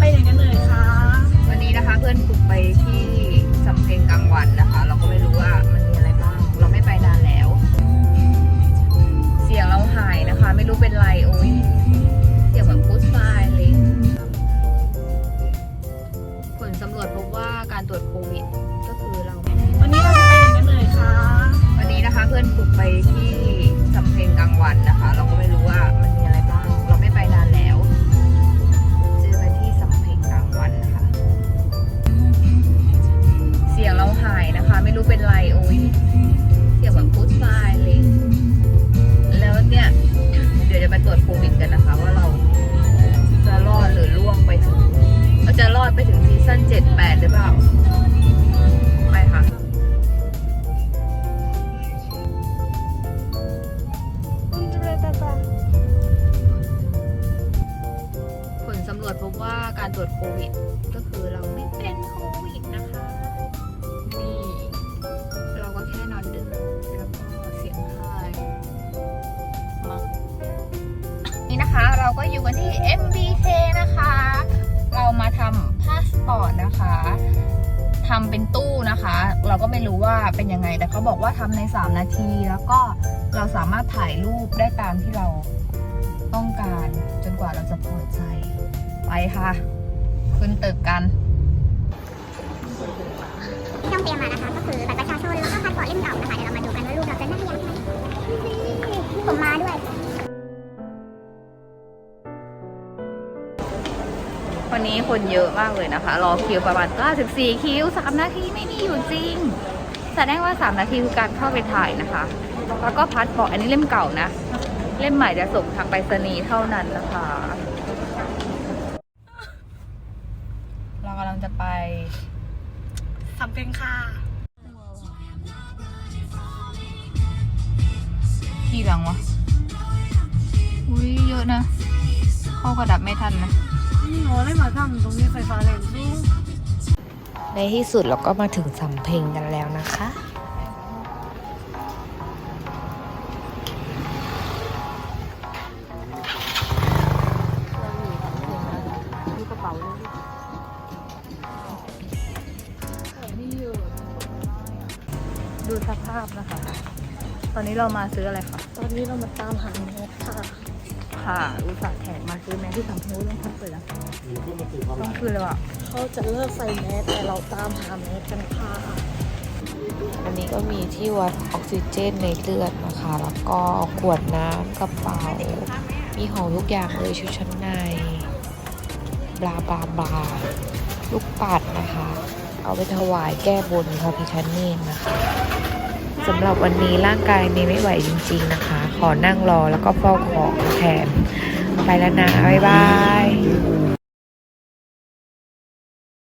ไปไหนกันเลยคะวันนี้นะคะเพื่อนปุกไปที่สำเพ็งกลางวันนะคะ เราก็ไม่รู้ว่ามันมีอะไรบ้างเราไม่ไปนานแล้ว เสียงเราหายนะคะ ไม่รู้เป็นไรโอ้ยเสียงแบบพูดไฟเลยผลสำรวจพบว่าการตรวจโควิดก็คือเราวันนี้เราจะไปไหนกันเลยคะวันนี้นะคะเพื่อนปุกไปที่สำเพ็งกลางวันนะคะ ไปถึงซีซั่นเจ็ดแปดหรือเปล่า ไปค่ะผลสำรวจพบว่าการตรวจโควิด ก็คือเราไม่เป็นโควิดนะคะ นี่ เราก็แค่นอนดึกแล้วก็เสียงไห้มานี่นะคะ เราก็อยู่กันที่ MBK นะคะ เรามาทำพาสปอร์ตนะคะทำเป็นตู้นะคะ เราก็ไม่รู้ว่าเป็นยังไง แต่เขาบอกว่าทำใน 3 นาที แล้วก็เราสามารถถ่ายรูปได้ตามที่เราต้องการจนกว่าเราจะพอใจ ไปค่ะ ขึ้นตึกกันที่ต้องเตรียมมานะคะ ก็คือบัตรประชา วันนี้คนเยอะมากเลยนะคะ รอคิวประมาณ94คิว3นาทีไม่มีอยู่จริง แสดงว่า 3 นาทีคือการเข้าไปถ่ายนะคะ แล้วก็พาสปอร์ตอันนี้เล่มเก่านะ เล่มใหม่จะส่งทางไปรษณีย์เท่านั้นนะคะ เรากำลังจะไปสำเพ็งค่ะที่หลังวะ อุ้ยเยอะนะ เข้ากระดับไม่ทันนะ นี่โง่ได้มาทำตรงนี้ไฟฟ้าแรงสู้ในที่สุดเราก็มาถึงสำเพ็งกันแล้วนะคะ ดูกระเป๋าด้วยดูสภาพนะคะ ตอนนี้เรามาซื้ออะไรคะ ตอนนี้เรามาตามหาแมสค่ะ ค่ะอุตส่าห์แขกมาซื้อแมสที่สำเพ็งเรื่องพักเลยนะต้องคืนเลยอะเขาจะเลิกใส่แมสแต่เราตามหาแมสกันค่ะอันนี้ก็มีที่วัดออกซิเจนในเลือดนะคะ แล้วก็ขวดน้ำกระเป๋า มีของทุกอย่างเลยชุดชั้นใน บลาบลาบลาลูกปัดนะคะ เอาไปถวายแก้บนพระพิฆเนศนะคะสำหรับวันนี้ร่างกายนี้ไม่ไหวจริง ๆนะคะ ขอนั่งรอแล้วก็เฝ้าของแทนไปแล้วนะบ๊ายบาย